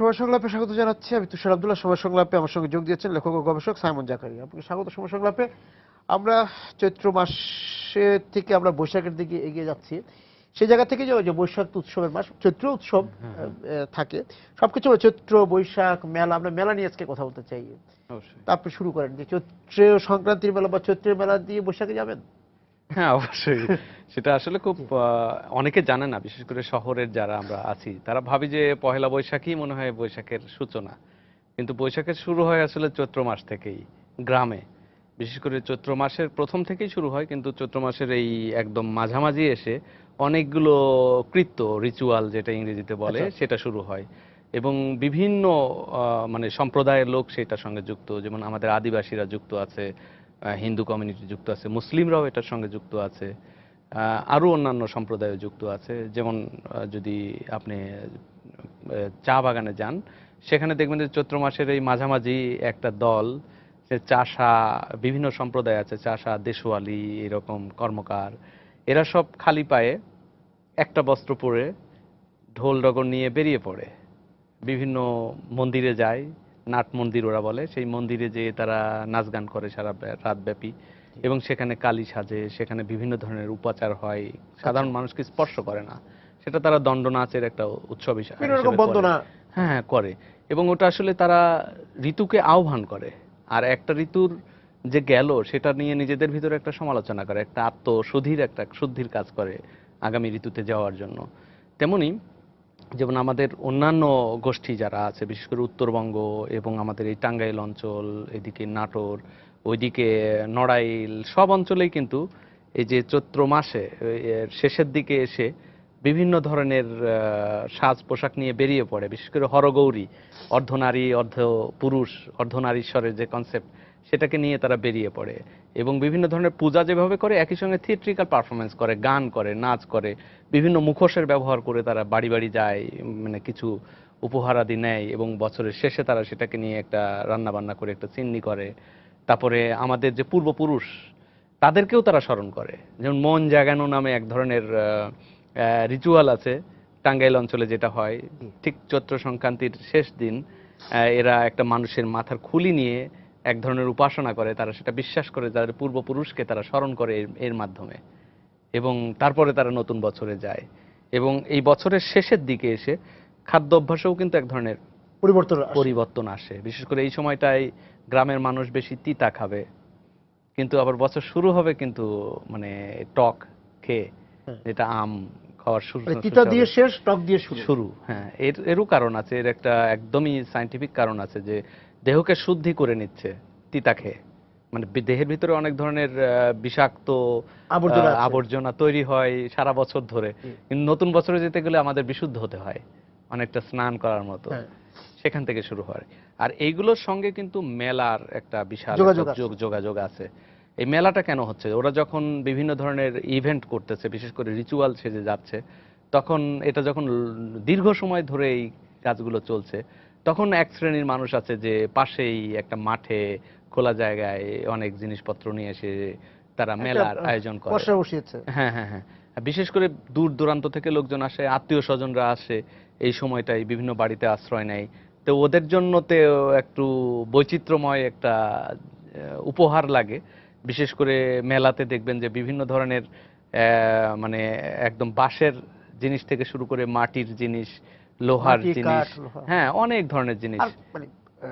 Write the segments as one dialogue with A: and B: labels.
A: সময় সংলাপে স্বাগত জানাচ্ছি। আমি তুষার আব্দুল্লাহ সময় সংলাপে আমার সঙ্গে যোগ দিয়েছেন লেখক ও গবেষক সাইমন জাকারি। আপনাকে স্বাগত সময় সংলাপে। আমরা চৈত্র মাসের থেকে আমরা বৈশাখের দিকে এগিয়ে যাচ্ছি। সেই জায়গা থেকে যে বৈশাখ উৎসবের মাস চৈত্র উৎসব আহ, থাকে। সবকিছু চৈত্র বৈশাখ মেলা। আমরা মেলা নিয়ে আজকে কথা বলতে চাই। আপনি শুরু করেন যে চৈত্র সংক্রান্তির মেলা বা চৈত্রের মেলা দিয়ে বৈশাখে যাবেন?
B: হ্যাঁ অবশ্যই। সেটা আসলে খুব অনেকে জানে না বিশেষ করে শহরের যারা আমরা আছি। তারা ভাবি যে পহেলা বৈশাখই মনে হয় বৈশাখের সূচনা। কিন্তু বৈশাখের শুরু হয় আসলে চৈত্র মাস থেকেই গ্রামে। বিশেষ করে চৈত্র মাসের প্রথম থেকেই শুরু হয় কিন্তু চৈত্র মাসের এই একদম মাঝামাঝি এসে অনেকগুলো কৃত্য রিচুয়াল যেটা ইংরেজিতে বলে
A: আচ্ছা।
B: সেটা শুরু হয়। এবং বিভিন্ন মানে সম্প্রদায়ের লোক সেটার সঙ্গে যুক্ত। যেমন আমাদের আদিবাসীরা যুক্ত আছে হিন্দু কমিউনিটি যুক্ত আছে, মুসলিমরাও এটার সঙ্গে যুক্ত আছে আরও অন্যান্য সম্প্রদায় যুক্ত আছে। যেমন যদি আপনি চা বাগানে যান, সেখানে দেখবেন যে চৈত্র মাসের এই মাঝামাঝি একটা দল, সে চাষা, বিভিন্ন সম্প্রদায় আছে, চাষা, দেশওয়ালি, এরকম কর্মকার, এরা সব খালি পায়ে একটা বস্ত্র পরে ঢোল ডগর নিয়ে বেরিয়ে পড়ে। বিভিন্ন মন্দিরে যায় নাট মন্দির ওরা বলে। সেই মন্দিরে যেয়ে তারা নাচ গান করে সারা রাতব্যাপী। এবং সেখানে কালী সাজে সেখানে বিভিন্ন ধরনের উপাচার হয়। সাধারণ মানুষকে স্পর্শ করে না। সেটা তারা দণ্ড নাচের একটা উৎসব হিসেবে হ্যাঁ হ্যাঁ করে। এবং ওটা আসলে তারা ঋতুকে আহ্বান করে। আর একটা ঋতুর যে গেল সেটা নিয়ে নিজেদের ভিতরে একটা সমালোচনা করে। একটা আত্মশুদ্ধির একটা শুদ্ধির কাজ করে আগামী ঋতুতে যাওয়ার জন্য। তেমনি যেমন আমাদের অন্যান্য গোষ্ঠী যারা আছে, বিশেষ করে উত্তরবঙ্গ এবং আমাদের এই টাঙ্গাইল অঞ্চল, এদিকে নাটোর, ওইদিকে নড়াইল, সব অঞ্চলেই কিন্তু এই যে চৈত্র মাসে শেষের দিকে এসে বিভিন্ন ধরনের সাজ পোশাক নিয়ে বেরিয়ে পড়ে। বিশেষ করে হরগৌরী, অর্ধনারী অর্ধ পুরুষ অর্ধনারীশ্বরের যে কনসেপ্ট সেটাকে নিয়ে তারা বেরিয়ে পড়ে। এবং বিভিন্ন ধরনের পূজা যেভাবে করে একই সঙ্গে থিয়েট্রিক্যাল পারফরমেন্স করে গান করে নাচ করে বিভিন্ন মুখোশের ব্যবহার করে তারা বাড়ি বাড়ি যায় মানে কিছু উপহার আদি নেয় এবং বছরের শেষে তারা সেটাকে নিয়ে একটা রান্না বান্না করে একটা চিন্নি করে। তারপরে আমাদের যে পূর্বপুরুষ তাদেরকেও তারা স্মরণ করে। যেমন মন জাগানো নামে এক ধরনের রিচুয়াল আছে টাঙ্গাইল অঞ্চলে যেটা হয়। ঠিক চৈত্র সংক্রান্তির শেষ দিন এরা একটা মানুষের মাথার খুলি নিয়ে এক ধরনের উপাসনা করে তারা সেটা বিশ্বাস করে যাদের পূর্বপুরুষকে তারা স্মরণ করে এর- মাধ্যমে। এবং তারপরে তারা নতুন বছরে যায়। এবং এই বছরের শেষের দিকে এসে খাদ্য অভ্যাসেও কিন্তু এক ধরনের
A: পরিবর্তন
B: পরিবর্তন আসে। বিশেষ করে এই সময়টায় গ্রামের মানুষ বেশি তিতা খাবে। কিন্তু আবার বছর শুরু হবে কিন্তু মানে টক খেয়ে
A: হ্যাঁ।
B: যেটা আম খাওয়ার শুরু
A: মানে তিতা দিয়ে শেষ টক দিয়ে শুরু।
B: শুরু হ্যাঁ। এর এরও কারণ আছে। এর একটা একদমই সাইন্টিফিক কারণ আছে যে দেহকে শুদ্ধি করে নিচ্ছে তিতা খেয়ে মানে দেহের ভিতরে অনেক ধরনের বিষাক্ত
A: আবর্জনা
B: তৈরি হয় সারা বছর ধরে। কিন্তু নতুন বছরে যেতে গেলে আমাদের বিশুদ্ধ হতে হয় অনেকটা স্নান করার মতো।
A: হ্যাঁ।
B: সেখান থেকে শুরু হয়। আর এইগুলোর সঙ্গে কিন্তু মেলার একটা বিশাল
A: যোগাযোগ আছে।
B: এই মেলাটা কেন হচ্ছে? ওরা যখন বিভিন্ন ধরনের ইভেন্ট করতেছে বিশেষ করে রিচুয়াল সেজে যাচ্ছে তখন এটা যখন দীর্ঘ সময় ধরে এই কাজগুলো চলছে তখন এক শ্রেণির মানুষ আছে যে পাশেই একটা মাঠে খোলা জায়গায় অনেক জিনিসপত্র নিয়ে এসে তারা মেলার আয়োজন করে।
A: বসিয়েছে।
B: হ্যাঁ হ্যাঁ হ্যাঁ। বিশেষ করে দূর দূরান্ত থেকে লোকজন আসে আত্মীয় স্বজনরা আসে এই সময়টাই বিভিন্ন বাড়িতে আশ্রয় নেয়। তো ওদের জন্য তো একটু বৈচিত্র্যময় একটা উপহার লাগে। বিশেষ করে মেলাতে দেখবেন যে বিভিন্ন ধরনের মানে একদম বাঁশের জিনিস থেকে শুরু করে মাটির জিনিস লোহার জিনিস। হ্যাঁ অনেক ধরনের জিনিস।
A: মানে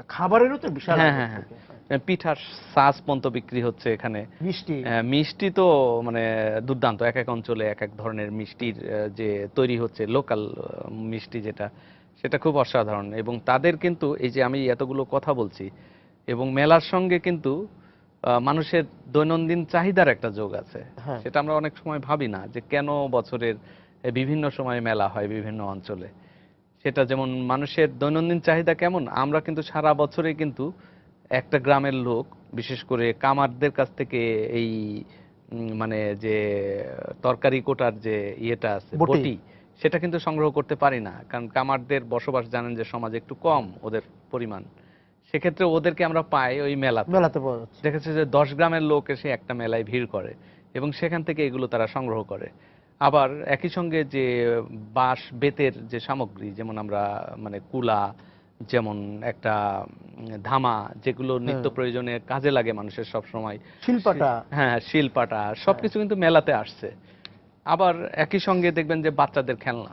A: খাবারেরও তো বিশাল
B: হ্যাঁ, হ্যাঁ, পিঠার সাজ পন্ত বিক্রি হচ্ছে এখানে।
A: মিষ্টি।
B: হ্যাঁ, মিষ্টি তো মানে দুর্দান্ত। এক এক অঞ্চলে এক এক ধরনের মিষ্টির যে তৈরি হচ্ছে লোকাল মিষ্টি যেটা সেটা খুব অসাধারণ। এবং তাদের কিন্তু এই যে আমি এতগুলো কথা বলছি এবং মেলার সঙ্গে কিন্তু মানুষের দৈনন্দিন চাহিদার একটা যোগ আছে।
A: হ্যাঁ।
B: সেটা আমরা অনেক সময় ভাবি না যে কেন বছরের বিভিন্ন সময় মেলা হয় বিভিন্ন অঞ্চলে। সেটা যেমন মানুষের দৈনন্দিন চাহিদা কেমন আমরা কিন্তু সারা বছরে কিন্তু একটা গ্রামের লোক বিশেষ করে কামারদের কাছ থেকে এই মানে যে তরকারি কোটার যে ইয়েটা আছে
A: বটি।
B: সেটা কিন্তু সংগ্রহ করতে পারি না। কারণ কামারদের বসবাস জানেন যে সমাজে একটু কম ওদের পরিমাণ। সেক্ষেত্রে ওদেরকে আমরা পাই ওই মেলা
A: মেলাতে পাওয়া যাচ্ছে।
B: দেখা যাচ্ছে যে দশ গ্রামের লোক এসে একটা মেলায় ভিড় করে এবং সেখান থেকে এগুলো তারা সংগ্রহ করে। আবার একই সঙ্গে যে বাঁশ বেতের যে সামগ্রী যেমন আমরা মানে কুলা যেমন একটা ধামা যেগুলো নিত্য
A: হ্যাঁ।
B: প্রয়োজনে কাজে লাগে মানুষের সব সময়
A: শিল্পাটা
B: হ্যাঁ শিলপাটা সবকিছু কিন্তু মেলাতে আসছে। আবার একই সঙ্গে দেখবেন যে বাচ্চাদের খেলনা।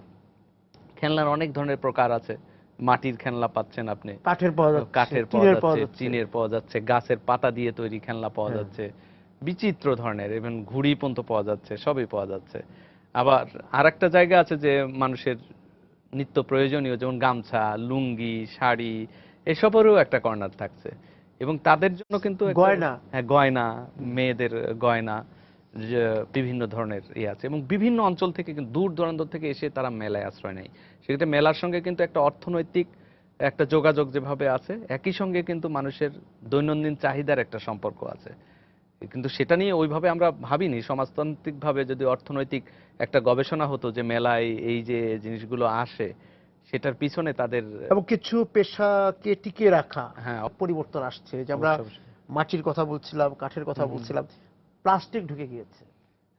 B: খেলনার অনেক ধরনের প্রকার আছে। মাটির খেলনা পাচ্ছেন আপনি।
A: কাঠের পাওয়া যাচ্ছে
B: কাঠের পাওয়া যাচ্ছে চিনের পাওয়া যাচ্ছে গাছের পাতা দিয়ে তৈরি খেলনা পাওয়া
A: হ্যাঁ।
B: যাচ্ছে। বিচিত্র ধরনের এবং ঘুড়ি পর্যন্ত পাওয়া যাচ্ছে সবই পাওয়া যাচ্ছে। আবার আরেকটা জায়গা আছে যে মানুষের নিত্য প্রয়োজনীয় যেমন গামছা লুঙ্গি শাড়ি এসবেরও একটা কর্নার থাকছে। এবং তাদের জন্য কিন্তু
A: গয়না।
B: হ্যাঁ গয়না মেয়েদের গয়না যে বিভিন্ন ধরনের ইয়ে আছে। এবং বিভিন্ন অঞ্চল থেকে কিন্তু দূর দূরান্ত থেকে এসে তারা মেলায় আশ্রয় নেয়। সেক্ষেত্রে মেলার সঙ্গে কিন্তু একটা অর্থনৈতিক একটা যোগাযোগ যেভাবে আছে একই সঙ্গে কিন্তু মানুষের দৈনন্দিন চাহিদার একটা সম্পর্ক আছে। কিন্তু সেটা নিয়ে ওইভাবে আমরা ভাবিনি। সমাজতান্ত্রিকভাবে যদি অর্থনৈতিক একটা গবেষণা হতো যে মেলায় এই যে জিনিসগুলো আসে সেটার পিছনে তাদের
A: এবং কিছু পেশাকে টিকিয়ে রাখা
B: হ্যাঁ
A: পরিবর্তন আসছে যে আমরা। মাটির কথা বলছিলাম কাঠের কথা। বলছিলাম প্লাস্টিক ঢুকে গিয়েছে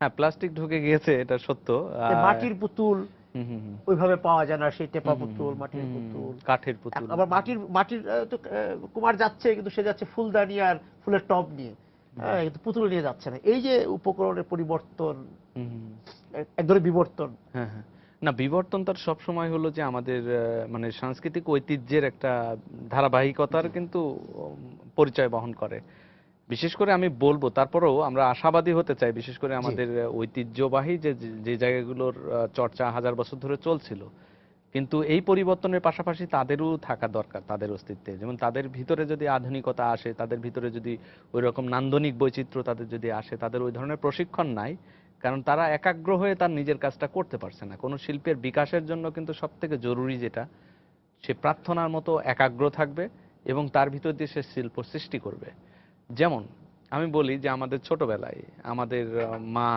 B: হ্যাঁ প্লাস্টিক ঢুকে গিয়েছে এটা সত্য
A: মাটির পুতুল
B: হুম, হুম, হুম।
A: ওইভাবে পাওয়া যায় না সেই টেপা পুতুল মাটির পুতুল
B: কাঠের পুতুল
A: আবার মাটির মাটির তো কুমার যাচ্ছে কিন্তু সে যাচ্ছে ফুলদানি আর ফুলের টব নিয়ে হ্যাঁ, পুতুল নিয়ে যাচ্ছে না এই যে উপকরণের পরিবর্তন। এক- এক ধরনের বিবর্তন।
B: হ্যাঁ হ্যাঁ। না বিবর্তন তার সবসময় হলো যে আমাদের মানে সাংস্কৃতিক ঐতিহ্যের একটা ধারাবাহিকতার কিন্তু পরিচয় বহন করে। বিশেষ করে আমি বলব তারপরেও আমরা আশাবাদী হতে চাই বিশেষ করে আমাদের ঐতিহ্যবাহী যে যে- যে জায়গাগুলোর চর্চা হাজার বছর ধরে চলছিল। কিন্তু এই পরিবর্তনের পাশাপাশি তাদেরও থাকা দরকার তাদের অস্তিত্বে। যেমন তাদের ভিতরে যদি আধুনিকতা আসে তাদের ভিতরে যদি ওই রকম নান্দনিক বৈচিত্র্য তাদের যদি আসে তাদের ওই ধরনের প্রশিক্ষণ নাই কারণ তারা একাগ্র হয়ে তার নিজের কাজটা করতে পারছে না। কোনো শিল্পের বিকাশের জন্য কিন্তু সব থেকে জরুরি যেটা সে প্রার্থনার মতো একাগ্র থাকবে এবং তার ভিতর দিয়ে সে শিল্প সৃষ্টি করবে। যেমন আমি বলি যে আমাদের ছোটবেলায় আমাদের মা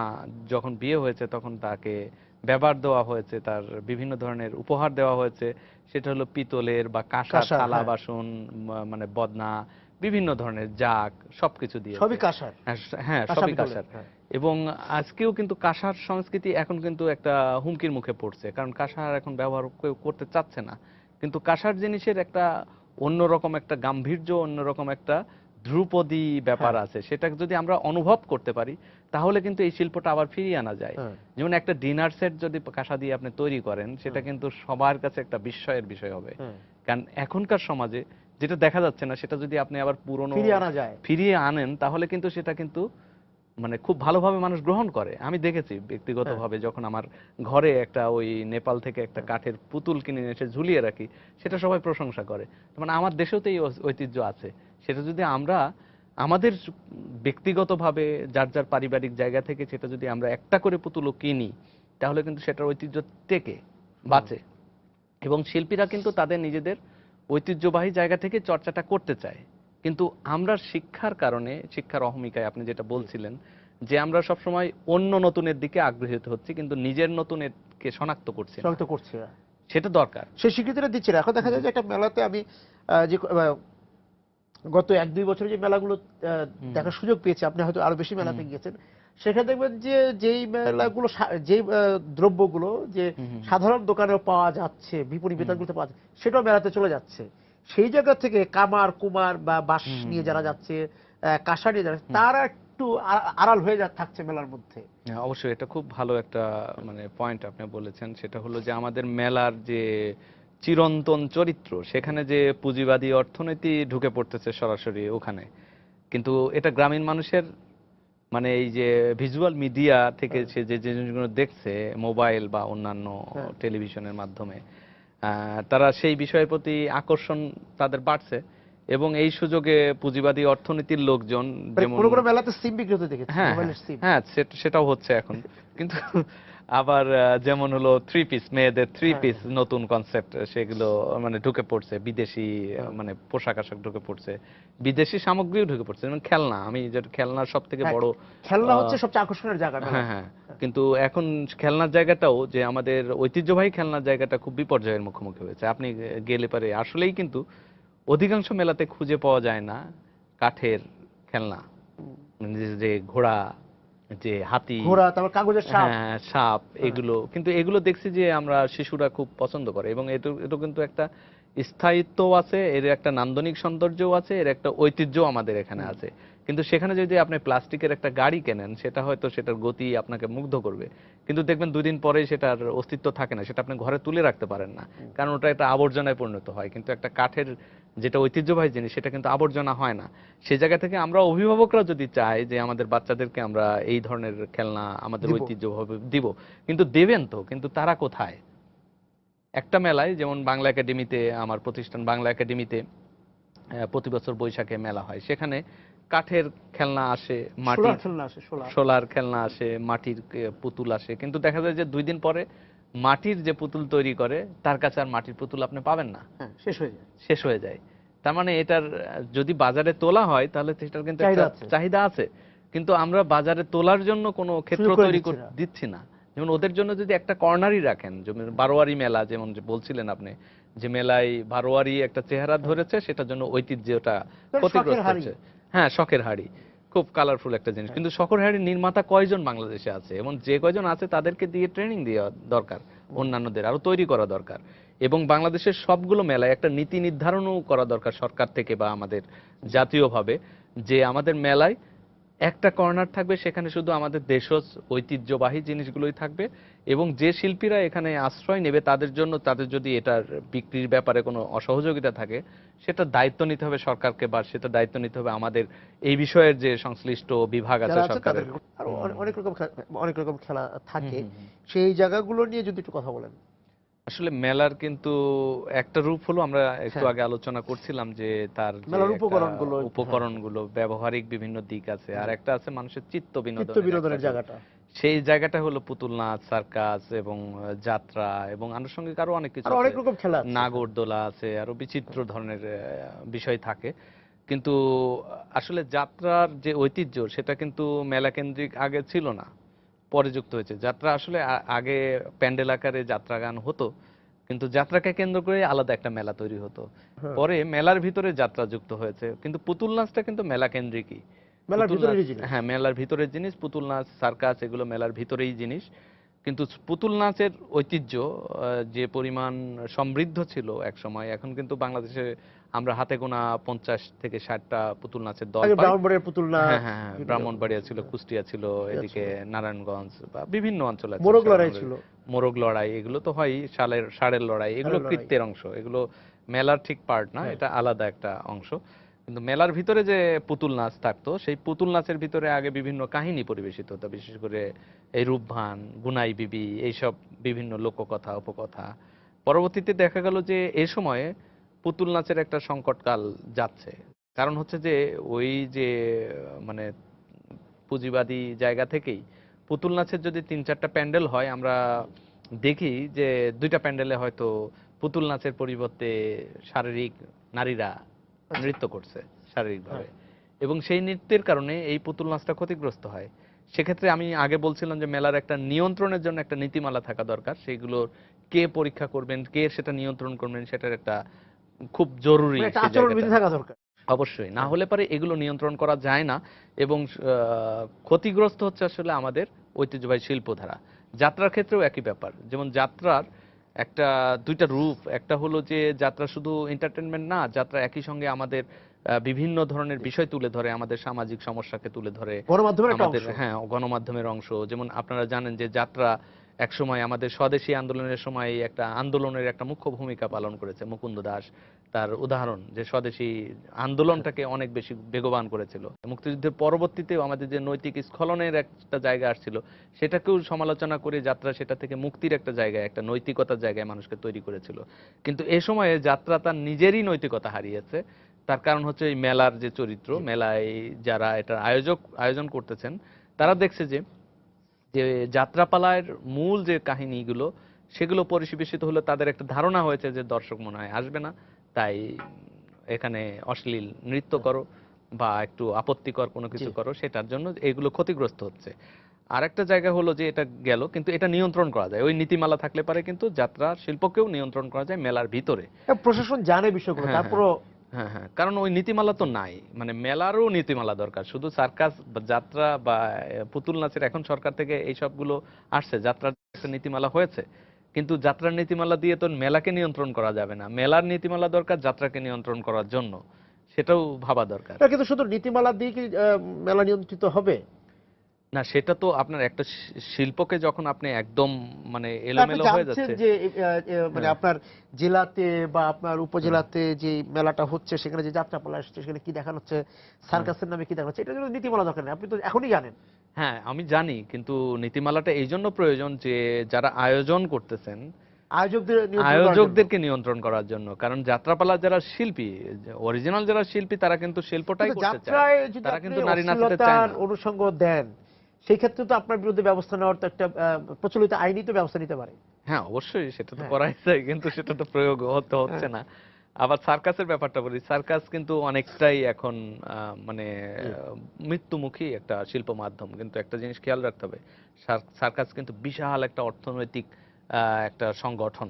B: যখন বিয়ে হয়েছে তখন তাকে ব্যবহার দেওয়া হয়েছে তার বিভিন্ন ধরনের উপহার দেওয়া হয়েছে। সেটা হলো পিতলের বা কাঁসার থালা
A: হ্যাঁ।
B: বাসন মানে বদনা বিভিন্ন ধরনের জাগ সবকিছু দিয়ে
A: সবই কাঁসার।
B: হ্যাঁ, হ্যাঁ সবই কাঁসার।
A: হ্যাঁ।
B: এবং আজকেও কিন্তু কাঁসার সংস্কৃতি এখন কিন্তু একটা হুমকির মুখে পড়ছে। কারণ কাঁসার এখন ব্যবহার কেউ করতে চাচ্ছে না। কিন্তু কাঁসার জিনিসের একটা অন্যরকম একটা গাম্ভীর্য অন্যরকম একটা ধ্রুপদী ব্যাপার
A: হ্যাঁ।
B: আছে। সেটা যদি আমরা অনুভব করতে পারি তাহলে কিন্তু এই শিল্পটা আবার ফিরিয়ে আনা যায়। যেমন একটা ডিনার সেট যদি কাঁসা দিয়ে আপনি তৈরি করেন সেটা কিন্তু সবার কাছে একটা বিস্ময়ের বিষয় হবে। কারণ এখনকার সমাজে যেটা দেখা যাচ্ছে না সেটা যদি আপনি আবার পুরনো
A: ফিরিয়ে আনা যায়।
B: ফিরিয়ে আনেন তাহলে কিন্তু সেটা কিন্তু মানে খুব ভালোভাবে মানুষ গ্রহণ করে। আমি দেখেছি ব্যক্তিগতভাবে যখন আমার ঘরে একটা ওই নেপাল থেকে একটা কাঠের পুতুল কিনে এসে ঝুলিয়ে রাখি সেটা সবাই প্রশংসা করে। মানে আমার দেশেও তো এই ঐতিহ্য আছে। সেটা যদি আমরা আমাদের ব্যক্তিগতভাবে যার যার পারিবারিক জায়গা থেকে সেটা যদি আমরা একটা করে পুতুলও কিনি তাহলে কিন্তু সেটার ঐতিহ্য টেকে বাঁচে। এবং শিল্পীরা কিন্তু তাদের নিজেদের ঐতিহ্যবাহী জায়গা থেকে চর্চাটা করতে চায় কিন্তু আমরা শিক্ষার কারণে শিক্ষার অহমিকায় আপনি যেটা বলছিলেন যে আমরা সবসময় অন্য নতুনের দিকে আগ্রহীত হচ্ছি কিন্তু নিজের নতুনের কে শনাক্ত করছি।
A: শনাক্ত করছে।
B: সেটা দরকার
A: সেই স্বীকৃতিটা দিচ্ছে না এখন দেখা যায় যে একটা মেলাতে আমি যে গত এক দুই বছরে যে মেলাগুলো দেখার সুযোগ পেয়েছি আপনি হয়তো আরও বেশি মেলাতে। গিয়েছেন সেখানে দেখবেন যে যেই মেলাগুলো যেই দ্রব্যগুলো যে। সাধারণ দোকানেও পাওয়া যাচ্ছে বিপণী
B: হুম।
A: বিতানগুলোতে পাওয়া যাচ্ছে সেটাও মেলাতে চলে যাচ্ছে। সেই জায়গা থেকে কামার কুমার বা বাঁশ নিয়ে যারা যাচ্ছে কাঁসা নিয়ে যারা তারা একটু আড়াল হয়ে যা থাকছে মেলার মধ্যে।
B: হ্যাঁ, অবশ্যই এটা খুব ভালো একটা মানে পয়েন্ট আপনি বলেছেন। সেটা হলো যে আমাদের মেলার যে চিরন্তন চরিত্র সেখানে যে পুঁজিবাদী অর্থনীতি ঢুকে পড়তেছে সরাসরি ওখানে। কিন্তু এটা গ্রামীণ মানুষের মানে এই যে ভিজুয়াল মিডিয়া থেকে
A: হ্যাঁ।
B: সে যে জিনিসগুলো দেখছে মোবাইল বা অন্যান্য
A: হ্যাঁ।
B: টেলিভিশনের মাধ্যমে আহ, তারা সেই বিষয়ের প্রতি আকর্ষণ তাদের বাড়ছে এবং এই সুযোগে পুঁজিবাদী অর্থনীতির লোকজন
A: মানে
B: যেমন
A: কোনো কোনো মেলাতে সিম বিক্রি হতে দেখেছি
B: হ্যাঁ হ্যাঁ সেট- সেটাও হচ্ছে এখন কিন্তু আবার যেমন হলো থ্রি পিস মেয়েদের থ্রি
A: হ্যাঁ,
B: পিস নতুন কনসেপ্ট সেগুলো মানে ঢুকে পড়ছে বিদেশি
A: হ্যাঁ।
B: মানে পোশাক আশাক ঢুকে পড়ছে বিদেশি সামগ্রীও ঢুকে পড়ছে যেমন খেলনা আমি যেটা খেলনার সব থেকে
A: হ্যাঁ,
B: বড়
A: খেলনা হচ্ছে সবচেয়ে আকর্ষণের জায়গা
B: হ্যাঁ হ্যাঁ কিন্তু এখন খেলনার জায়গাটাও যে আমাদের ঐতিহ্যবাহী খেলনার জায়গাটা খুব বিপর্যয়ের মুখোমুখি হয়েছে আপনি গেলে পারে আসলেই কিন্তু অধিকাংশ মেলাতে খুঁজে পাওয়া যায় না কাঠের খেলনা মানে যে- যে ঘোড়া যে হাতি
A: ঘোড়া তারপর কাগজের সাপ।
B: হ্যাঁ সাপ এগুলো। কিন্তু এগুলো দেখছি যে আমরা শিশুরা খুব পছন্দ করে এবং এটা এটা কিন্তু একটা স্থায়িত্বও আছে এর একটা নান্দনিক সৌন্দর্যও আছে এর একটা ঐতিহ্যও আমাদের এখানে আছে। কিন্তু সেখানে যদি আপনি প্লাস্টিকের একটা গাড়ি কেনেন সেটা হয়তো সেটার গতি আপনাকে মুগ্ধ করবে। কিন্তু দেখবেন দুদিন পরে সেটার অস্তিত্ব থাকে না সেটা আপনি ঘরে তুলে রাখতে পারেন না। কারণ ওটা একটা আবর্জনায় পরিণত হয়। কিন্তু একটা কাঠের যেটা ঐতিহ্যবাহী জিনিস সেটা কিন্তু আবর্জনা হয় না। সেই জায়গা থেকে আমরা অভিভাবকরা যদি চাই যে আমাদের বাচ্চাদেরকে আমরা এই ধরনের খেলনা আমাদের। ঐতিহ্যভাবে দিব। কিন্তু দেবেন তো কিন্তু তারা কোথায়? একটা মেলায় যেমন বাংলা একাডেমিতে আমার প্রতিষ্ঠান বাংলা একাডেমিতে প্রতি বছর বৈশাখে মেলা হয়। সেখানে কাঠের খেলনা আসে মাটির
A: খেলনা আসে সোলার।
B: খেলনা আসে মাটির পুতুল আসে। কিন্তু দেখা যায় যে দুই দিন পরে মাটির যে পুতুল তৈরি করে তার কাছে আর মাটির পুতুল আপনি পাবেন না।
A: হ্যাঁ শেষ হয়ে যায়।
B: শেষ হয়ে যায়। তার মানে এটার যদি বাজারে তোলা হয় তাহলে সেটার কিন্তু
A: চাহিদা আছে।
B: কিন্তু আমরা বাজারে তোলার জন্য কোনো ক্ষেত্র তৈরি
A: দিচ্ছি না।
B: যেমন ওদের জন্য যদি একটা কর্নারই রাখেন যেমন বারোয়ারি মেলা যেমন বলছিলেন আপনি যে মেলায় বারোয়ারি একটা চেহারা ধরেছে সেটার জন্য ঐতিহ্যটা
A: শখের
B: ক্ষতিগ্রস্ত হচ্ছে। হ্যাঁ শখের হাড়ি। খুব কালারফুল একটা জিনিস। কিন্তু শখের হাড়ির নির্মাতা কয়জন বাংলাদেশে আছে? এবং যে কয়জন আছে তাদেরকে দিয়ে ট্রেনিং দেওয়া দরকার অন্যান্যদের আরও তৈরি করা দরকার। এবং বাংলাদেশের সবগুলো মেলায় একটা নীতি নির্ধারণও করা দরকার সরকার থেকে বা আমাদের জাতীয়ভাবে যে আমাদের মেলায় একটা কর্নার থাকবে সেখানে শুধু আমাদের দেশজ ঐতিহ্যবাহী জিনিসগুলোই থাকবে এবং যে শিল্পীরা এখানে আশ্রয় নেবে তাদের জন্য তাদের যদি এটার বিক্রির ব্যাপারে কোনো অসহযোগিতা থাকে সেটা দায়িত্ব নিতে হবে সরকারকে বা সেটা দায়িত্ব নিতে হবে আমাদের এই বিষয়ের যে সংশ্লিষ্ট বিভাগ আছে সরকারের।
A: অনেক রকম অনেক রকম খেলা থাকে। সেই জায়গাগুলো নিয়ে যদি একটু কথা বলেন।
B: আসলে মেলার কিন্তু একটা রূপ হলো আমরা একটু
A: হ্যাঁ।
B: আগে আলোচনা করছিলাম যে তার
A: মেলার উপকরণগুলো, হ্যাঁ।
B: উপকরণগুলো ব্যবহারিক বিভিন্ন দিক আছে আর একটা আছে মানুষের চিত্ত
A: চিত্ত
B: বিনোদনের।
A: জায়গাটা
B: সেই জায়গাটা হলো পুতুল নাচ সার্কাস এবং যাত্রা এবং আনুষঙ্গিক আরও অনেক কিছু
A: অনেক রকম খেলা।
B: নাগরদোলা আছে আরও বিচিত্র ধরনের বিষয় থাকে কিন্তু আসলে যাত্রার যে ঐতিহ্য সেটা কিন্তু মেলা কেন্দ্রিক আগে ছিল না পরে যুক্ত হয়েছে যাত্রা আসলে আগে প্যান্ডেল আকারে যাত্রা গান হতো কিন্তু যাত্রাকে কেন্দ্র করে আলাদা একটা মেলা তৈরি হতো
A: হ্যাঁ।
B: পরে মেলার ভিতরে যাত্রা যুক্ত হয়েছে কিন্তু পুতুল নাচটা কিন্তু মেলা কেন্দ্রিকই
A: মেলার
B: ভিতরের
A: জিনিস।
B: হ্যাঁ মেলার ভিতরের জিনিস পুতুল নাচ সার্কাস এগুলো মেলার ভিতরেই জিনিস কিন্তু পুতুল নাচের ঐতিহ্য যে পরিমাণ সমৃদ্ধ ছিল এক সময় এখন কিন্তু বাংলাদেশে আমরা হাতে গোনা পঞ্চাশ থেকে ষাটটা পুতুল নাচের দল।
A: ব্রাহ্মণবাড়িয়ার পুতুল না
B: হ্যাঁ হ্যাঁ হ্যাঁ, ব্রাহ্মণবাড়িয়া ছিল কুষ্টিয়া ছিল এদিকে নারায়ণগঞ্জ বা বিভিন্ন অঞ্চল
A: মোরগ লড়াই ছিল।
B: মোরগ লড়াই এগুলো তো হয় শালের ষাঁড়ের লড়াই এগুলো কৃত্যের অংশ এগুলো মেলার ঠিক পার্ট না
A: হ্যাঁ।
B: এটা আলাদা একটা অংশ। কিন্তু মেলার ভিতরে যে পুতুল নাচ থাকতো, সেই পুতুল নাচের ভিতরে আগে বিভিন্ন কাহিনী পরিবেশিত হতো, বিশেষ করে এই রূপভান, গুনাই বিবি, এইসব বিভিন্ন লোককথা উপকথা পরবর্তীতে দেখা গেল যে এ সময়ে পুতুল নাচের একটা সংকটকাল যাচ্ছে। কারণ হচ্ছে যে ওই যে মানে পুঁজিবাদী জায়গা থেকেই পুতুল নাচের যদি তিন চারটা প্যান্ডেল হয়, আমরা দেখি যে দুইটা প্যান্ডেলে হয়তো পুতুল নাচের পরিবর্তে শারীরিক নারীরা নৃত্য করছে শারীরিকভাবে। এবং সেই নৃত্যের কারণে এই পুতুল নাচটা ক্ষতিগ্রস্ত হয়। সেক্ষেত্রে আমি আগে বলছিলাম যে মেলার একটা নিয়ন্ত্রণের জন্য একটা নীতিমালা থাকা দরকার। সেইগুলোর কে পরীক্ষা করবেন কে সেটা নিয়ন্ত্রণ করবেন সেটার একটা খুব জরুরি
A: মানে। থাকা দরকার।
B: অবশ্যই। না হলে পারে এগুলো নিয়ন্ত্রণ করা যায় না। এবং ক্ষতিগ্রস্ত হচ্ছে আসলে আমাদের ঐতিহ্যবাহী শিল্পধারা। যাত্রার ক্ষেত্রেও একই ব্যাপার। যেমন যাত্রার একটা দুইটা রূপ। একটা হলো যে যাত্রা শুধু এন্টারটেনমেন্ট না যাত্রা একই সঙ্গে আমাদের বিভিন্ন ধরনের বিষয় তুলে ধরে আমাদের সামাজিক সমস্যাকে তুলে ধরে
A: গণমাধ্যমের একটা
B: আমাদের
A: অংশ।
B: হ্যাঁ গণমাধ্যমের অংশ। যেমন আপনারা জানেন যে যাত্রা এক সময় আমাদের স্বদেশী আন্দোলনের সময় একটা আন্দোলনের একটা মুখ্য ভূমিকা পালন করেছে মুকুন্দ দাস। তার উদাহরণ যে স্বদেশী আন্দোলনটাকে অনেক বেশি বেগবান করেছিল। মুক্তিযুদ্ধের পরবর্তীতেও আমাদের যে নৈতিক স্খলনের একটা জায়গা আসছিল সেটাকেও সমালোচনা করে যাত্রা সেটা থেকে মুক্তির একটা জায়গায় একটা নৈতিকতার জায়গায় মানুষকে তৈরি করেছিল। কিন্তু এ সময়ে যাত্রা তার নিজেরই নৈতিকতা হারিয়েছে। তার কারণ হচ্ছে এই মেলার যে চরিত্র মেলায় যারা এটার আয়োজক আয়োজন করতেছেন তারা দেখছে যে যে যাত্রাপালার মূল যে কাহিনীগুলো সেগুলো পরিবেশিত হলে তাদের একটা ধারণা হয়েছে যে দর্শক মনে হয় আসবে না। তাই এখানে অশ্লীল নৃত্য করো বা একটু আপত্তিকর কোনো কিছু করো সেটার জন্য এগুলো ক্ষতিগ্রস্ত হচ্ছে। আর একটা জায়গা হলো যে এটা গেল কিন্তু এটা নিয়ন্ত্রণ করা যায়। ওই নীতিমালা থাকলে পারে কিন্তু যাত্রা শিল্পকেও নিয়ন্ত্রণ করা যায় মেলার ভিতরে।
A: হ্যাঁ, প্রশাসন জানে বিষয়গুলো
B: হ্যাঁ,
A: তারপরও
B: হ্যাঁ হ্যাঁ। কারণ ওই নীতিমালা তো নাই। মানে মেলারও নীতিমালা দরকার। শুধু সার্কাস বা যাত্রা বা পুতুল নাচের এখন সরকার থেকে এই সবগুলো আসছে। যাত্রার একটা নীতিমালা হয়েছে। কিন্তু যাত্রার নীতিমালা দিয়ে তো মেলাকে নিয়ন্ত্রণ করা যাবে না। মেলার নীতিমালা দরকার যাত্রাকে নিয়ন্ত্রণ করার জন্য। সেটাও ভাবা দরকার।
A: কিন্তু শুধু নীতিমালা দিয়ে কি মেলা নিয়ন্ত্রিত হবে?
B: না সেটা তো আপনার একটা শিল্পকে যখন আপনি একদম মানে এলোমেলো হয়ে যাচ্ছে।
A: যে মানে
B: হ্যাঁ।
A: আপনার জেলাতে বা আপনার উপজেলাতে যে মেলাটা হচ্ছে সেখানে যে যাত্রাপালা আসছে সেখানে কি দেখানো হচ্ছে সার্কাসের নামে কি দেখানো হচ্ছে এটা জন্য নীতিমালা দরকার নেই। আপনি তো এখনই জানেন।
B: হ্যাঁ আমি জানি কিন্তু নীতিমালাটা এই জন্য প্রয়োজন যে যারা আয়োজন করতেছেন আয়োজকদেরকে নিয়ন্ত্রণ করার জন্য। কারণ যাত্রাপালা যারা শিল্পী অরিজিনাল যারা শিল্পী তারা কিন্তু শিল্পটাই করতে চায়। তারা কিন্তু নারী নাচাতে চায়
A: অনুষঙ্গ দেন সেই ক্ষেত্রে তো আপনার বিরুদ্ধে ব্যবস্থা নেওয়ার তো একটা প্রচলিত আইনি তো ব্যবস্থা নিতে পারে।
B: হ্যাঁ অবশ্যই সেটা তো
A: হ্যাঁ।
B: করাই যায় কিন্তু সেটা তো প্রয়োগ হতে হচ্ছে না। আবার সার্কাসের ব্যাপারটা বলি সার্কাস কিন্তু অনেকটাই এখন মানে মৃত্যুমুখী একটা শিল্প মাধ্যম কিন্তু একটা জিনিস খেয়াল রাখতে হবে সার্কাস কিন্তু বিশাল একটা অর্থনৈতিক আহ, একটা সংগঠন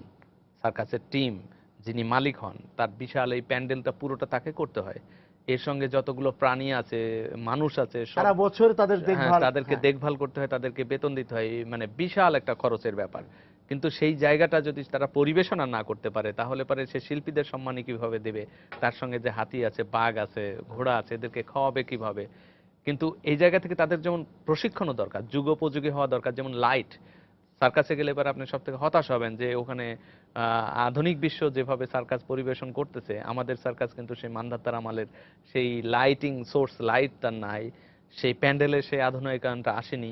B: সার্কাসের টিম যিনি মালিক হন তার বিশাল এই প্যান্ডেলটা পুরোটা তাকে করতে হয়। এর সঙ্গে যতগুলো প্রাণী আছে মানুষ আছে
A: সারা বছর তাদের
B: হ্যাঁ,
A: দেখভাল
B: তাদেরকে
A: হ্যাঁ।
B: দেখভাল করতে হয় তাদেরকে বেতন দিতে হয় মানে বিশাল একটা খরচের ব্যাপার। কিন্তু সেই জায়গাটা যদি তারা পরিবেশনা না করতে পারে তাহলে পরে সে শিল্পীদের সম্মানী কীভাবে দেবে? তার সঙ্গে যে হাতি আছে বাঘ আছে ঘোড়া আছে এদেরকে খাওয়াবে কীভাবে? কিন্তু এই জায়গা থেকে তাদের যেমন প্রশিক্ষণও দরকার যুগোপযোগী হওয়া দরকার যেমন লাইট। সার্কাসে গেলে এবার আপনি সব থেকে হতাশ হবেন যে ওখানে আধুনিক বিশ্ব যেভাবে সার্কাস পরিবেশন করতেছে আমাদের সার্কাস কিন্তু সেই মান্ধাতার আমলের সেই লাইটিং সোর্স লাইট তার নাই সেই প্যান্ডেলে সেই আধুনিকায়নটা আসেনি।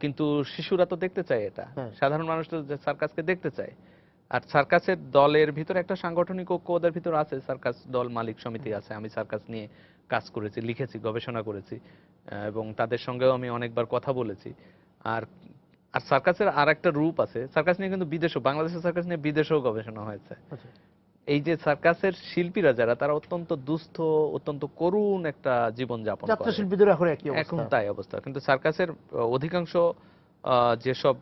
B: কিন্তু শিশুরা তো দেখতে চায় এটা।
A: হ্যাঁ।
B: সাধারণ মানুষ তো সার্কাসকে দেখতে চায়। আর সার্কাসের দলের ভিতরে একটা সাংগঠনিক ঐক্য ওদের ভিতর আছে সার্কাস দল মালিক সমিতি আছে আমি সার্কাস নিয়ে কাজ করেছি লিখেছি গবেষণা করেছি এবং তাদের সঙ্গেও আমি অনেকবার কথা বলেছি। আর আর সার্কাসের আর একটা রূপ আছে। সার্কাস নিয়ে কিন্তু বিদেশও বাংলাদেশের সার্কাস নিয়ে বিদেশেও গবেষণা হয়েছে।
A: আচ্ছা।
B: এই যে সার্কাসের শিল্পীরা যারা তারা অত্যন্ত দুস্থ অত্যন্ত করুণ একটা জীবন যাপন করে।
A: শিল্পীদের এখন একই
B: এখন তাই অবস্থা। কিন্তু সার্কাসের অধিকাংশ যেসব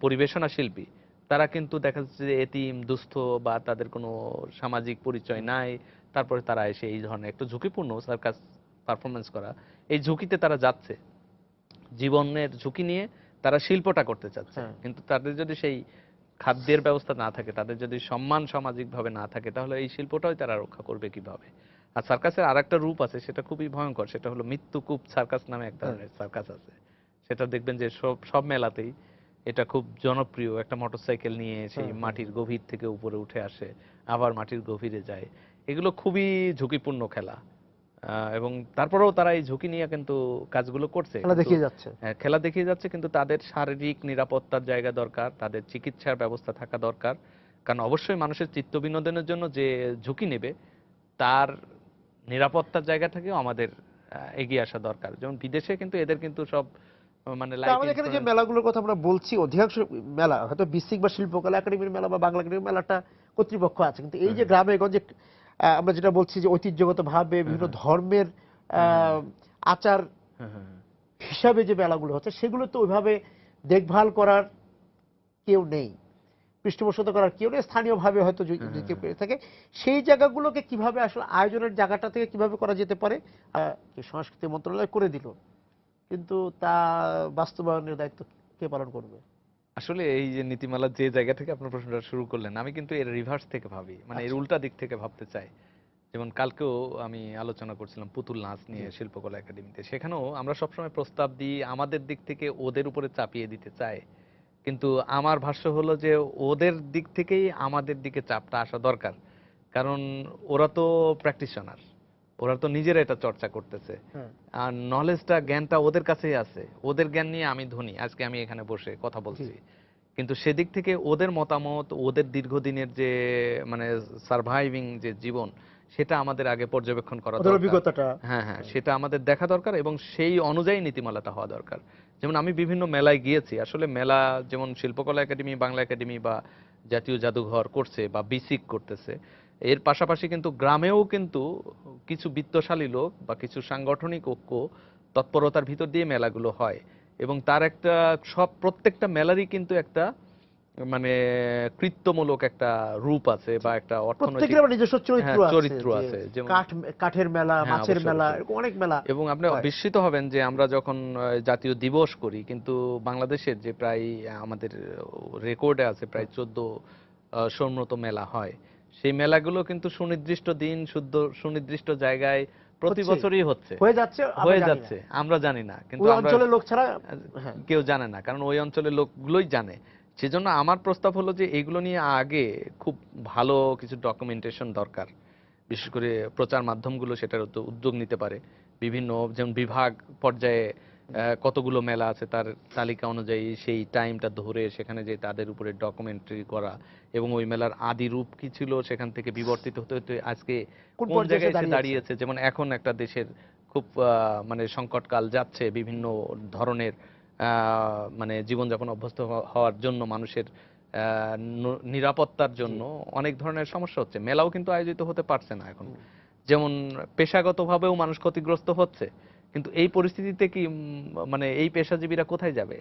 B: পরিবেশনা শিল্পী তারা কিন্তু দেখা যাচ্ছে যে এতিম দুস্থ বা তাদের কোনো সামাজিক পরিচয় নাই। তারপরে তারা এসে এই ধরনের একটু ঝুঁকিপূর্ণ সার্কাস পারফরমেন্স করা এই ঝুঁকিতে তারা যাচ্ছে। জীবনের ঝুঁকি নিয়ে তারা শিল্পটা করতে চাচ্ছে।
A: হ্যাঁ।
B: কিন্তু তাদের যদি সেই খাদ্যের ব্যবস্থা না থাকে তাদের যদি সম্মান সামাজিকভাবে না থাকে তাহলে এই শিল্পটাই তারা রক্ষা করবে কীভাবে? আর সার্কাসের আর একটা রূপ আছে সেটা খুবই ভয়ঙ্কর সেটা হলো মৃত্যুকূপ সার্কাস নামে এক ধরনের সার্কাস আছে। সেটা দেখবেন যে সব সব মেলাতেই এটা খুব জনপ্রিয় একটা মোটরসাইকেল নিয়ে সেই
A: হুম, হুম।
B: মাটির গভীর থেকে উপরে উঠে আসে আবার মাটির গভীরে যায়। এগুলো খুবই ঝুঁকিপূর্ণ খেলা। এবং তারপরেও তারা এই ঝুঁকি নিয়ে কিন্তু কাজগুলো করছে।
A: খেলা দেখিয়ে যাচ্ছে।
B: হ্যাঁ, খেলা দেখিয়ে যাচ্ছে কিন্তু তাদের শারীরিক নিরাপত্তার জায়গা দরকার তাদের চিকিৎসার ব্যবস্থা থাকা দরকার। কারণ অবশ্যই মানুষের চিত্ত বিনোদনের জন্য যে ঝুঁকি নেবে তার নিরাপত্তার জায়গা থেকেও আমাদের এগিয়ে আসা দরকার। যেমন বিদেশে কিন্তু এদের কিন্তু সব মানে
A: আমাদের এখানে যে মেলাগুলোর কথা আমরা বলছি অধিকাংশ মেলা হয়তো বিসিক বা শিল্পকলা একাডেমির মেলা বা বাংলা একাডেমির মেলাটা কর্তৃপক্ষ আছে। কিন্তু এই যে গ্রামে গঞ্জে আমরা যেটা বলছি যে ঐতিহ্যগত ভাবে বিভিন্ন ধর্মের আচার
B: হ্যাঁ, হ্যাঁ, হ্যাঁ।
A: হিসাবে যে মেলাগুলো হচ্ছে সেগুলো তো ওইভাবে দেখভাল করার কেউ নেই। পৃষ্ঠপোষকতা করার কেউ নেই স্থানীয়ভাবে হয়তো কেউ করে থাকে। সেই জায়গাগুলোকে কীভাবে আসলে আয়োজনের জায়গাটা থেকে কীভাবে করা যেতে পারে সংস্কৃতি মন্ত্রণালয় করে দিল। কিন্তু তা বাস্তবায়নের দায়িত্ব কে পালন করবে?
B: আসলে এই যে নীতিমালা যে জায়গা থেকে আপনার প্রশ্নটা শুরু করলেন আমি কিন্তু এর রিভার্স থেকে ভাবি। মানে এর
A: আচ্ছা।
B: উল্টা দিক থেকে ভাবতে চাই। যেমন কালকেও আমি আলোচনা করছিলাম পুতুল নাচ নিয়ে শিল্পকলা একাডেমিতে। সেখানেও আমরা সবসময় প্রস্তাব দিই আমাদের দিক থেকে ওদের উপরে চাপিয়ে দিতে চাই। কিন্তু আমার ভাষ্য হলো যে ওদের দিক থেকেই আমাদের দিকে চাপটা আসা দরকার। কারণ ওরা তো প্র্যাকটিশনার ওরা তো নিজেরা এটা চর্চা করতেছে।
A: হ্যাঁ।
B: আর নলেজটা জ্ঞানটা ওদের কাছেই আছে। ওদের জ্ঞান নিয়ে আমি ধনী আজকে আমি এখানে বসে কথা বলছি। কিন্তু সেদিক থেকে ওদের মতামত ওদের দীর্ঘদিনের যে মানে সার্ভাইভিং যে জীবন সেটা আমাদের আগে পর্যবেক্ষণ করা দরকার।
A: অভিজ্ঞতাটা।
B: হ্যাঁ হ্যাঁ সেটা আমাদের দেখা দরকার এবং সেই অনুযায়ী নীতিমালাটা হওয়া দরকার। যেমন আমি বিভিন্ন মেলায় গিয়েছি। আসলে মেলা যেমন শিল্পকলা একাডেমি বাংলা একাডেমি বা জাতীয় জাদুঘর করছে বা বিসিক করতেছে। এর পাশাপাশি কিন্তু গ্রামেও কিন্তু কিছু বিত্তশালী লোক বা কিছু সাংগঠনিক ঐক্য তৎপরতার ভিতর দিয়ে মেলাগুলো হয়। এবং তার একটা সব প্রত্যেকটা মেলারই কিন্তু একটা মানে কৃত্যমূলক একটা রূপ আছে বা একটা অর্থনৈতিক
A: নিজস্ব চরিত্র
B: হ্যাঁ,
A: আছে
B: চরিত্র আছে,
A: কাঠের মেলা
B: হ্যাঁ,
A: মাছের মেলা অনেক মেলা
B: এবং আপনি বিস্মিত হবেন যে আমরা যখন জাতীয় দিবস করি কিন্তু বাংলাদেশের যে প্রায় আমাদের রেকর্ডে আছে প্রায় চোদ্দ মতো মেলা হয়। সেই মেলাগুলো কিন্তু সুনির্দিষ্ট দিন শুদ্ধ সুনির্দিষ্ট জায়গায় প্রতি বছরই হচ্ছে।
A: হয়ে যাচ্ছে
B: হয়ে যাচ্ছে আমরা জানি না কিন্তু
A: অঞ্চলের লোক ছাড়া হ্যাঁ।
B: কেউ জানে না কারণ ওই অঞ্চলের লোকগুলোই জানে। সেজন্য আমার প্রস্তাব হলো যে এগুলো নিয়ে আগে খুব ভালো কিছু ডকুমেন্টেশন দরকার। বিশেষ করে প্রচার মাধ্যমগুলো সেটার উদ্যোগ- নিতে পারে। বিভিন্ন যেমন বিভাগ পর্যায়ে কতগুলো মেলা আছে তার তালিকা অনুযায়ী সেই টাইমটা ধরে সেখানে যে তাদের উপরে ডকুমেন্টারি করা এবং ওই মেলার আদি রূপ কি ছিল সেখান থেকে বিবর্তিত হতে হতে আজকে
A: কোন
B: জায়গায়
A: এসে দাঁড়িয়েছে?
B: যেমন এখন একটা দেশের খুব আহ, মানে সংকটকাল যাচ্ছে বিভিন্ন ধরনের মানে জীবনযাপন অভ্যস্ত হওয়ার জন্য মানুষের আহ, নিরাপত্তার জন্য অনেক ধরনের সমস্যা হচ্ছে। মেলাও কিন্তু আয়োজিত হতে পারছে না এখন। যেমন পেশাগতভাবেও মানুষ ক্ষতিগ্রস্ত হচ্ছে। কিন্তু এই পরিস্থিতিতে কি মানে এই পেশাজীবীরা কোথায় যাবে?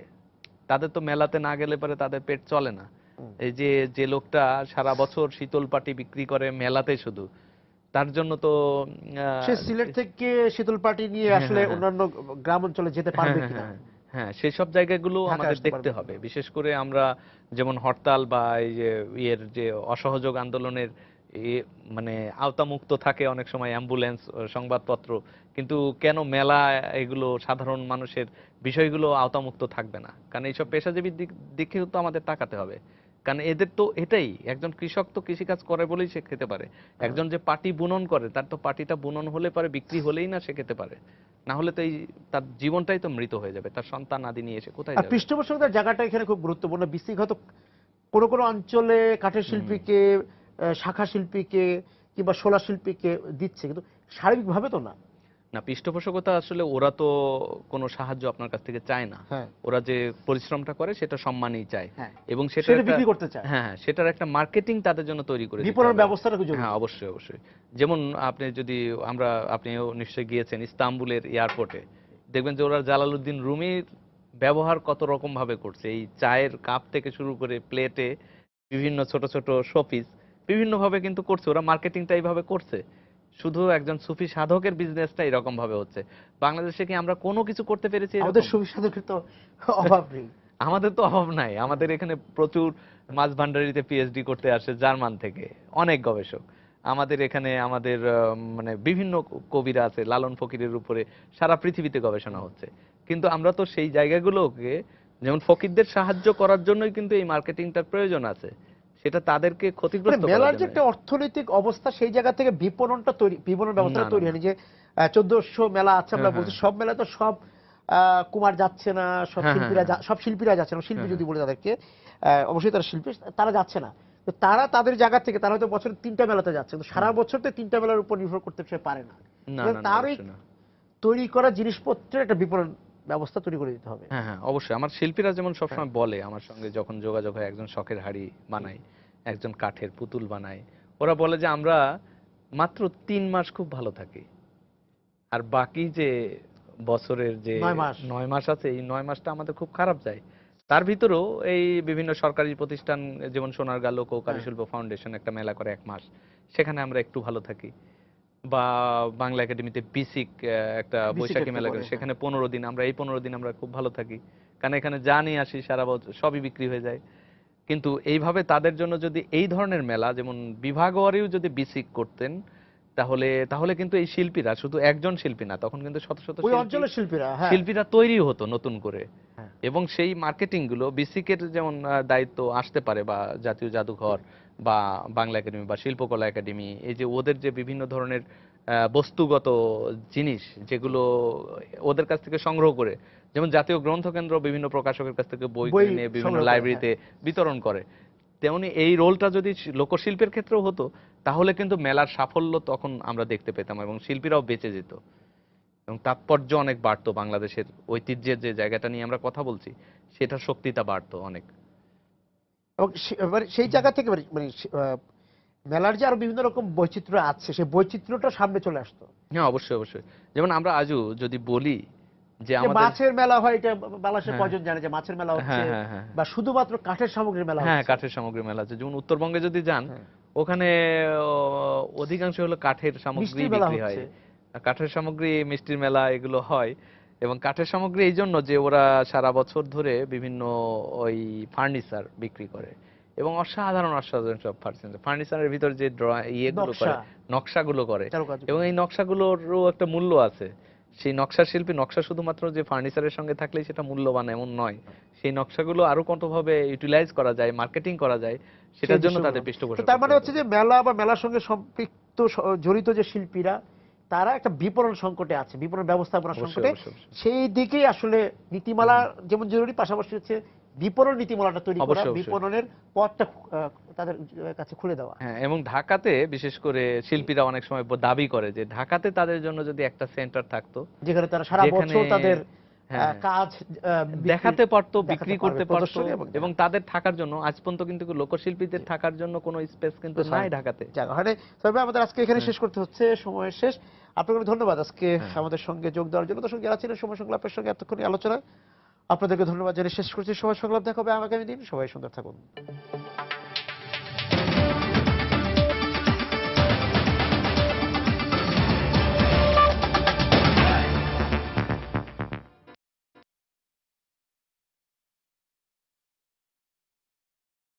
B: তাদের তো মেলাতে না গেলে পরে তাদের পেট চলে না। এই যে যে লোকটা সারা বছর শীতল পাটি বিক্রি করে মেলাতে শুধু তার জন্য তো
A: সে সিলেট থেকে শীতল পাটি নিয়ে
B: হ্যাঁ,
A: আসলে
B: হ্যাঁ, হ্যাঁ।
A: অন্যান্য গ্রাম অঞ্চলে যেতে পারবে
B: হ্যাঁ,
A: কিনা?
B: হ্যাঁ, সেই সব জায়গাগুলো আমাদের দেখতে হবে। বিশেষ করে আমরা যেমন হরতাল বা এই যে ইয়ের যে অসহযোগ আন্দোলনের মানে আওতামুক্ত থাকে অনেক সময় অ্যাম্বুলেন্স সংবাদপত্র। কিন্তু কেন মেলা এগুলো সাধারণ মানুষের বিষয়গুলো আওতামুক্ত থাকবে না? কারণ এইসব পেশাজীবীর দিক দিকেও তো আমাদের তাকাতে হবে। কারণ এদের তো এটাই একজন কৃষক তো কৃষিকাজ করে বলেই সে খেতে পারে। একজন যে পাটি বুনন করে তার তো পাটিটা বুনন হলে পারে বিক্রি হলেই না সে খেতে পারে। না হলে তো এই তার জীবনটাই তো মৃত হয়ে যাবে তার সন্তান আদি নিয়ে এসে কোথায় যাবে?
A: পৃষ্ঠপোষকতার জায়গাটা এখানে খুব গুরুত্বপূর্ণ। বিশৃঙ্খত কোনো কোনো অঞ্চলে কাঠের শিল্পীকে শাখা শিল্পীকে কিংবা শোলা শিল্পীকে দিচ্ছে কিন্তু সার্বিকভাবে তো না।
B: না পৃষ্ঠপোষকতা আসলে ওরা তো কোনো সাহায্য আপনার কাছ থেকে চায় না।
A: হ্যাঁ।
B: ওরা যে পরিশ্রমটা করে সেটা সম্মানই চায়।
A: হ্যাঁ।
B: এবং সেটা
A: বিক্রি করতে চায়।
B: হ্যাঁ হ্যাঁ সেটার একটা মার্কেটিং তাদের জন্য তৈরি করে
A: বিপণন। ব্যবস্থাটা
B: হ্যাঁ অবশ্যই অবশ্যই। যেমন আপনি যদি আমরা আপনিও নিশ্চয়ই গিয়েছেন ইস্তাম্বুলের এয়ারপোর্টে। দেখবেন যে ওরা জালালউদ্দিন রুমির ব্যবহার কত রকম ভাবে করছে। এই চায়ের কাপ থেকে শুরু করে প্লেটে বিভিন্ন ছোট ছোট শোপিস। বিভিন্ন ভাবে কিন্তু করছে ওরা মার্কেটিংটা এইভাবে করছে। শুধু একজন সুফি সাধকের বিজনেসটা এরকম ভাবে হচ্ছে। বাংলাদেশে কি আমরা কোনো কিছু করতে পেরেছি?
A: আমাদের সুবিধাদের তো অভাব নেই।
B: আমাদের তো অভাব নাই। আমাদের এখানে প্রচুর মাছ ভান্ডারিতে পিএইচডি করতে আসে জার্মান থেকে অনেক গবেষক। আমাদের এখানে আমাদের মানে বিভিন্ন কবিরা আছে লালন ফকিরের উপরে সারা পৃথিবীতে গবেষণা হচ্ছে। কিন্তু আমরা তো সেই জায়গাগুলোকে যেমন ফকিরদের সাহায্য করার জন্যই কিন্তু এই মার্কেটিংটার প্রয়োজন আছে। সেটা তাদেরকে
A: মানে
B: ক্ষতিগ্রস্ত
A: মেলার যে একটা অর্থনৈতিক অবস্থা সেই জায়গা থেকে বিপণনটা তৈরি বিপণন ব্যবস্থাটা তৈরি হয়নি যে চোদ্দশো মেলা আছে আমরা
B: হ্যাঁ,
A: বলছি
B: হ্যাঁ।
A: সব মেলা তো সব কুমার যাচ্ছে না সব
B: হ্যাঁ,
A: শিল্পীরা সব শিল্পীরা যাচ্ছে না শিল্পী যদি বলে তাদেরকে অবশ্যই তারা শিল্পী তারা যাচ্ছে না। তো তারা তাদের জায়গা থেকে তারা হয়তো বছরে তিনটা মেলাতে যাচ্ছে কিন্তু সারা বছর তো তিনটা মেলার উপর নির্ভর করতে সে পারে না।
B: না
A: মানে
B: না, না
A: তার ওই তৈরি করা জিনিসপত্রের একটা বিপণন ব্যবস্থা তৈরি করে দিতে হবে।
B: হ্যাঁ হ্যাঁ অবশ্যই। আমার শিল্পীরা যেমন সবসময় বলে আমার সঙ্গে যখন যোগাযোগ হয় একজন শখের হাড়ি বানাই একজন কাঠের পুতুল বানায় ওরা বলে যে আমরা মাত্র তিন মাস খুব ভালো থাকি। আর বাকি যে বছরের যে
A: নয় মাস।
B: নয় মাস আছে এই নয় মাসটা আমাদের খুব খারাপ যায়। তার ভিতরেও এই বিভিন্ন সরকারি প্রতিষ্ঠান যেমন সোনারগাঁ লোক ও কারুশিল্প ফাউন্ডেশন একটা মেলা করে এক মাস সেখানে আমরা একটু ভালো থাকি। বা বাংলা একাডেমিতে বিসিক একটা বৈশাখী মেলা
A: করে, হ্যাঁ।
B: সেখানে পনেরো দিন আমরা এই পনেরো দিন আমরা খুব ভালো থাকি কারণ এখানে যা নিয়ে আসি সারা বছর সবই বিক্রি হয়ে যায় কিন্তু এইভাবে তাদের জন্য যদি এই ধরনের মেলা যেমন বিভাগওয়ারিও যদি বিসিক করতেন তাহলে তাহলে কিন্তু এই শিল্পীরা শুধু একজন শিল্পী না তখন কিন্তু শত শত
A: অঞ্চলের শিল্পীরা হ্যাঁ
B: শিল্পীরা তৈরি হতো নতুন করে
A: হ্যাঁ।
B: এবং সেই মার্কেটিংগুলো বিসিকের যেমন দায়িত্ব আসতে পারে বা জাতীয় জাদুঘর বা বাংলা একাডেমি বা শিল্পকলা একাডেমি এই যে ওদের যে বিভিন্ন ধরনের বস্তুগত জিনিস যেগুলো ওদের কাছ থেকে সংগ্রহ করে যেমন জাতীয় গ্রন্থকেন্দ্র বিভিন্ন প্রকাশকের কাছ থেকে বই
A: বই
B: কিনে বিভিন্ন লাইব্রেরিতে বিতরণ করে। তেমনি এই রোলটা যদি লোকশিল্পের ক্ষেত্রেও হতো তাহলে কিন্তু মেলার সাফল্য তখন আমরা দেখতে পেতাম এবং শিল্পীরাও বেঁচে যেত। এবং তাৎপর্য অনেক বাড়তো বাংলাদেশের ঐতিহ্যের যে জায়গাটা নিয়ে আমরা কথা বলছি সেটার শক্তিটা বাড়তো অনেক।
A: এবং মানে সেই জায়গা থেকে মানে- মানে মেলার যে আরও বিভিন্ন রকম বৈচিত্র্য আছে সেই বৈচিত্র্যটা সামনে চলে আসতো।
B: হ্যাঁ অবশ্যই অবশ্যই। যেমন আমরা আজও যদি বলি যে আমাদের
A: মাছের মেলা হয় এটা বাংলাদেশের
B: হ্যাঁ।
A: কয়জন জানে যে মাছের মেলা হচ্ছে
B: হ্যাঁ হ্যাঁ
A: বা শুধুমাত্র কাঠের সামগ্রীর মেলা
B: হ্যাঁ কাঠের সামগ্রী মেলা আছে যেমন উত্তরবঙ্গে যদি যান। ওখানে অধিকাংশ হলো কাঠের সামগ্রী বিক্রি হয়। কাঠের সামগ্রী মিষ্টির মেলা এগুলো হয়। এবং কাঠের সামগ্রী এই জন্য যে ওরা সারা বছর ধরে বিভিন্ন ওই ফার্নিচার বিক্রি করে এবং অসাধারণ অসাধারণ সব ফার্নিচার ফার্নিচারের ভিতর যে ইয়েগুলো করে
A: নকশা।
B: নকশাগুলো করে। এবং এই নকশাগুলোরও একটা মূল্য আছে। সেই নকশা শিল্পী নকশা শুধুমাত্র যে ফার্নিচারের সঙ্গে থাকলেই সেটা মূল্যবান এমন নয়। সেই নকশাগুলো আরও কতভাবে ইউটিলাইজ করা যায় মার্কেটিং করা যায় সেটার জন্য তাদের পৃষ্ঠপোষক
A: তার মানে হচ্ছে যে মেলা বা মেলার সঙ্গে সম্পৃক্ত জড়িত যে শিল্পীরা তারা একটা বিপণন সংকটে আছে বিপণন ব্যবস্থাপনা সংকটে। সেই দিকেই আসলে নীতিমালা যেমন জরুরি পাশাপাশি হচ্ছে বিপণন নীতিমালাটা তৈরি করা। বিপণনের পথটা তাদের কাছে খুলে দেওয়া।
B: হ্যাঁ এবং ঢাকাতে বিশেষ করে শিল্পীরা অনেক সময় দাবি করে যে ঢাকাতে তাদের জন্য যদি একটা সেন্টার থাকতো
A: যেখানে তারা সারা বছর তাদের
B: হ্যাঁ,
A: কাজ
B: দেখাতে পারতো বিক্রি করতে পারতো।
A: এবং
B: তাদের থাকার জন্য আজ পর্যন্ত কিন্তু লোকশিল্পীদের থাকার জন্য কোনো স্পেস কিন্তু নাই ঢাকাতে।
A: হয় তবে আমাদের আজকে এখানে
B: হ্যাঁ।
A: শেষ করতে হচ্ছে সময় শেষ। আপনাকে ধন্যবাদ আজকে
B: হ্যাঁ।
A: আমাদের সঙ্গে যোগ দেওয়ার জন্য। দর্শক যারা ছিলেন সময় সংলাপের সঙ্গে এতক্ষণ আলোচনায় আপনাদেরকে ধন্যবাদ জানিয়ে শেষ করছি। সময় সংলাপ দেখাবে আগামী দিন। সবাই সুন্দর থাকুন।